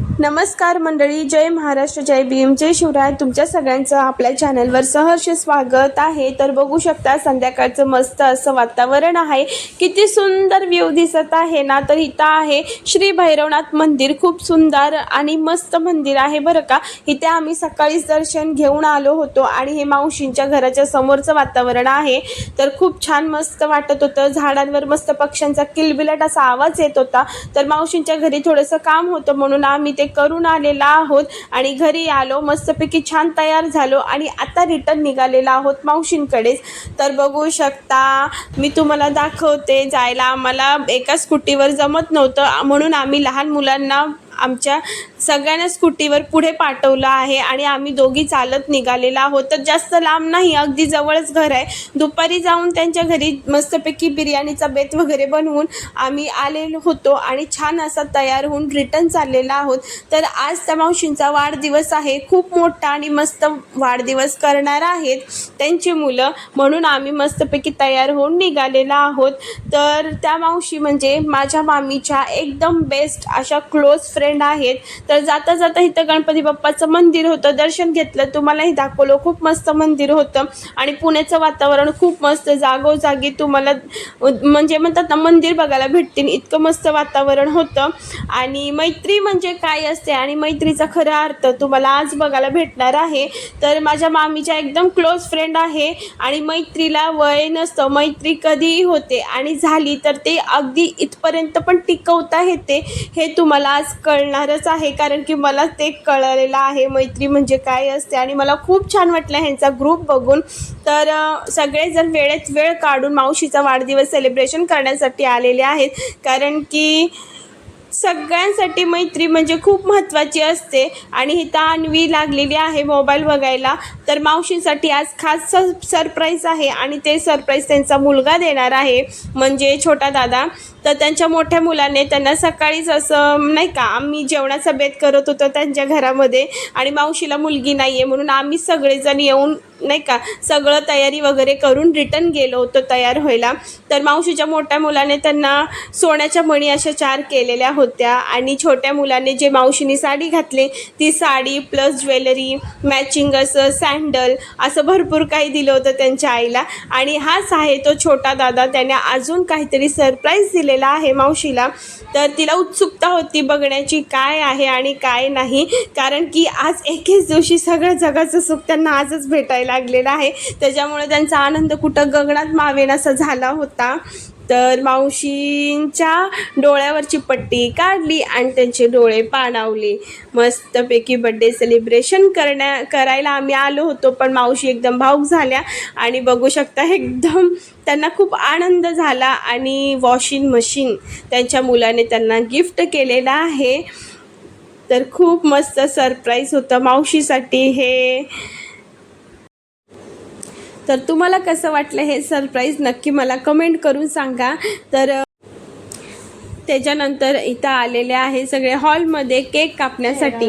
नमस्कार मंडळी जय महाराष्ट्र जय भीम जय शिवराय. तुमच्या सगळ्यांचं आपल्या चॅनलवर सहर्ष स्वागत आहे. तर बघू शकता संध्याकाळचं मस्त असं वातावरण आहे. किती सुंदर व्ह्यू दिसत आहे ना? तर इथं आहे श्री भैरवनाथ मंदिर. खूप सुंदर आणि मस्त मंदिर आहे बरं का? इथे आम्ही सकाळीच दर्शन घेऊन आलो होतो आणि हे मावशींच्या घराच्या समोरचं वातावरण आहे. तर खूप छान मस्त वाटत होतं. झाडांवर मस्त पक्ष्यांचा किलबिलाट असा आवाज येत होता. तर मावशींच्या घरी थोडंसं काम होतं म्हणून आम्ही आम्ही ते करून आलेलो आहोत आणि घरी आलो मस्तपैकी छान तयार झालो आणि आता रिटर्न निघालेला आहोत मावशींकडेच तर बघू शकता मी तुम्हाला दाखवते जायला. आम्हाला एका स्कूटीवर जमत नव्हतं म्हणून आम्ही लहान मुलांना आमच्या सगळ्यांना स्कूटीवर पुढे पाठवलं आहे आणि आम्ही दोघी चालत निघालेला आहोत. तर जास्त लांब नाही अगदी जवळच घर आहे. दुपारी जाऊन त्यांच्या घरी मस्तपैकी बिर्याणीचा बेत वगैरे बनवून आम्ही आलेलो होतो आणि छान असा तयार होऊन रिटर्न चाललेला आहोत. तर आज त्या मावशींचा वाढदिवस आहे. खूप मोठा आणि मस्त वाढदिवस करणार आहेत त्यांची मुलं. म्हणून आम्ही मस्तपैकी तयार होऊन निघालेला आहोत. तर त्या मावशी म्हणजे माझ्या मामीच्या एकदम बेस्ट अशा क्लोज फ्रेंड आहेत. तर जाता जाता इथं गणपती बाप्पाचं मंदिर होतं. दर्शन घेतलं तुम्हालाही दाखवलं. खूप मस्त मंदिर होतं. आणि पुण्याचं वातावरण खूप मस्त. जागोजागी तुम्हाला म्हणजे म्हणतात ना मंदिर बघायला भेटतील. इतकं मस्त वातावरण होतं. आणि मैत्री म्हणजे काय असते? आणि मैत्रीचा खरा अर्थ तुम्हाला आज बघायला भेटणार आहे. तर माझ्या मामीच्या एकदम क्लोज फ्रेंड आहे. आणि मैत्रीला वय नसतं. मैत्री कधीही होते. आणि झाली तर ते अगदी इथपर्यंत पण टिकवता येते. हे तुम्हाला आज कळणारच आहे. कारण की मला ते कळलेलं आहे. मैत्री म्हणजे काय असते? आणि मला खूप छान वाटलं ह्यांचा ग्रुप बघून. तर सगळे सगळेजण वेळेत वेळ काढून मावशीचा वाढदिवस सेलिब्रेशन करण्यासाठी आलेले आहेत. कारण की सगळ्यांसाठी मैत्री म्हणजे खूप महत्त्वाची असते. आणि ही अन्वी लागलेली आहे मोबाईल बघायला. तर मावशींसाठी आज खास स सरप्राईज आहे. आणि ते सरप्राईज त्यांचा मुलगा देणार आहे. म्हणजे छोटा दादा. तर त्यांच्या मोठ्या मुलाने त्यांना सकाळीच असं नाही का आम्ही जेवणाचा बेत करत होतो त्यांच्या घरामध्ये आणि मावशीला मुलगी नाही आहे म्हणून आम्ही सगळेजण येऊन नाही का सगळं तयारी वगैरे करून रिटर्न गेलो होतो तयार व्हायला. तर मावशीच्या मोठ्या मुलाने त्यांना सोन्याच्या मणी अशा चार केलेल्या होत्या आणि छोट्या मुलाने जे मावशीने साडी घातली ती साडी प्लस ज्वेलरी मॅचिंग असं सँडल असं भरपूर काही दिलं होतं त्यांच्या आईला. आणि हाच आहे तो छोटा दादा त्याने अजून काहीतरी सरप्राईज दिलेला आहे मावशीला. तर तिला उत्सुकता होती बघण्याची काय आहे आणि काय नाही. कारण की आज एकेच दिवशी सगळं जगाचं सुख त्यांना आजच भेटायला लागलेलं आहे. त्याच्यामुळे त्यांचा आनंद कुठं गगनात मावेन असा झाला होता. तर मावशींच्या डोळ्यावरची पट्टी काढली आणि त्यांचे डोळे पाणावले. मस्तपैकी बड्डे सेलिब्रेशन करण्या करायला आम्ही आलो होतो पण मावशी एकदम भाऊक झाल्या आणि बघू शकता एकदम त्यांना खूप आनंद झाला आणि वॉशिंग मशीन त्यांच्या मुलाने त्यांना गिफ्ट केलेलं आहे. तर खूप मस्त सरप्राईज होतं मावशीसाठी हे. तर तुम्हाला कसं वाटलं हे सरप्राईज नक्की मला कमेंट करून सांगा. तर त्याच्यानंतर इथं आलेले आहे सगळे हॉलमध्ये केक कापण्यासाठी.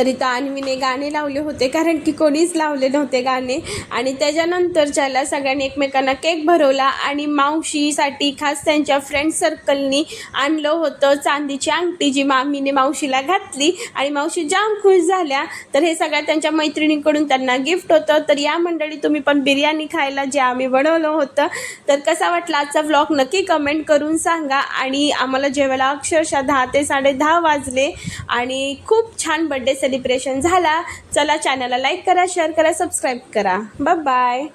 तरी तर अन्वीने गाणे लावले होते कारण की कोणीच लावले नव्हते गाणे. आणि त्याच्यानंतरच्याला सगळ्यांनी एकमेकांना केक भरवला आणि मावशीसाठी खास त्यांच्या फ्रेंड सर्कलनी आणलं होतं चांदीची अंगठी जी मामीने मावशीला घातली. आणि मावशी जाम खुश झाल्या. तर हे सगळ्या त्यांच्या मैत्रिणीकडून त्यांना गिफ्ट होतं. तर या मंडळी तुम्ही पण बिर्याणी खायला जे आम्ही बनवलं होतं. तर कसा वाटला आजचा व्लॉग नक्की कमेंट करून सांगा. आणि आम्हाला जेवायला अक्षरशः दहा ते साडे दहा वाजले. आणि खूप छान बड्डे डिप्रेशन झाला चला चॅनलला लाईक करा शेअर करा सबस्क्राईब करा. बाय